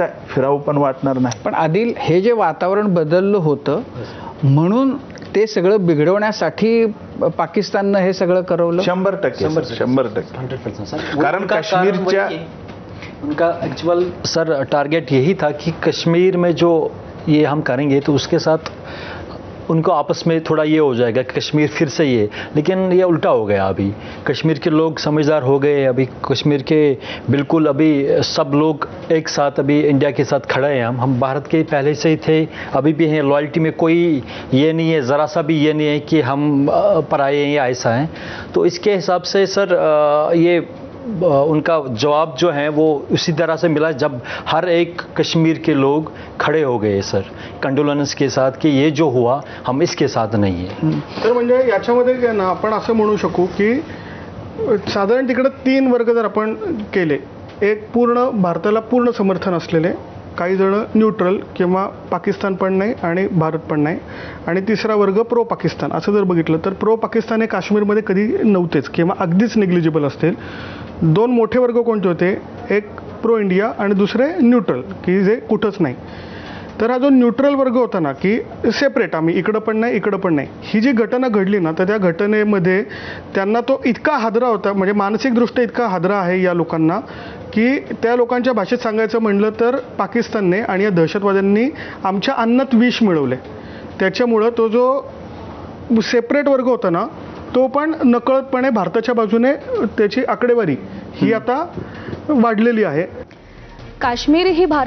फिरावं पण वाटणार नाही. पण आदिल हे जे वातावरण बदललं होतं म्हणून ते सगळं बिघडवण्यासाठी पाकिस्ताननं हे सगळं करवलं? शंभर टक्के. शंभर टक्के. हंड्रेड परसेंट सर कारण कश्मीरच्या-। उनका एक्चुअल सर टारगेट यही था कि कश्मीर में जो ये हम करेंगे तो उसके साथ उनको आपस में थोड़ा ये हो जाएगा कश्मीर फिर से ये। लेकिन ये उल्टा हो गया अभी। कश्मीर के लोग समझदार हो गए, अभी कश्मीर के बिल्कुल अभी सब लोग एक साथ अभी इंडिया के साथ खड़े हैं हम। हम भारत के पहले से ही थे, अभी भी हैं। लॉयल्टी में कोई ये नहीं है, ज़रा सा भी ये नहीं है कि हम पराए हैं या ऐसा हैं। तो इसके हिसाब से सर ये उनका जवाब जो है वो उसी तरह से मिला जब हर एक कश्मीर के लोग खड़े हो गए सर कंडोलन्स के साथ कि ये जो हुआ हम इसके साथ नहीं है। तर म्हणजे याच्यामध्ये ना आपण असं म्हणू शकू की साधारण तिकडं तीन वर्ग जर आपण केले एक पूर्ण भारताला पूर्ण समर्थन असलेले काही जण न्यूट्रल किंवा पाकिस्तान पण नाही आणि भारत पण नाही आणि तिसरा वर्ग प्रो पाकिस्तान असं जर बघितलं तर प्रो पाकिस्तान हे काश्मीरमध्ये कधी नव्हतेच किंवा अगदीच निग्लिजिबल असतील. दोन मोठे वर्ग कोणते होते? एक प्रो इंडिया आणि दुसरे न्यूट्रल की जे कुठंच नाही. तर हा जो न्यूट्रल वर्ग होता ना की सेपरेट आम्ही इकडं पण नाही इकडं पण नाही. ही जी घटना घडली ना तर त्या घटनेमध्ये त्यांना तो इतका हादरा होता म्हणजे मानसिकदृष्ट्या इतका हादरा आहे या लोकांना की त्या लोकांच्या भाषेत सांगायचं म्हणलं तर पाकिस्तानने आणि या दहशतवाद्यांनी आमच्या अन्नात विष मिळवले. त्याच्यामुळं तो जो सेपरेट वर्ग होता ना तो पण नकळतपणे भारताच्या बाजूने त्याची आकडेवारी ही आता वाढलेली आहे. काश्मीर ही भारत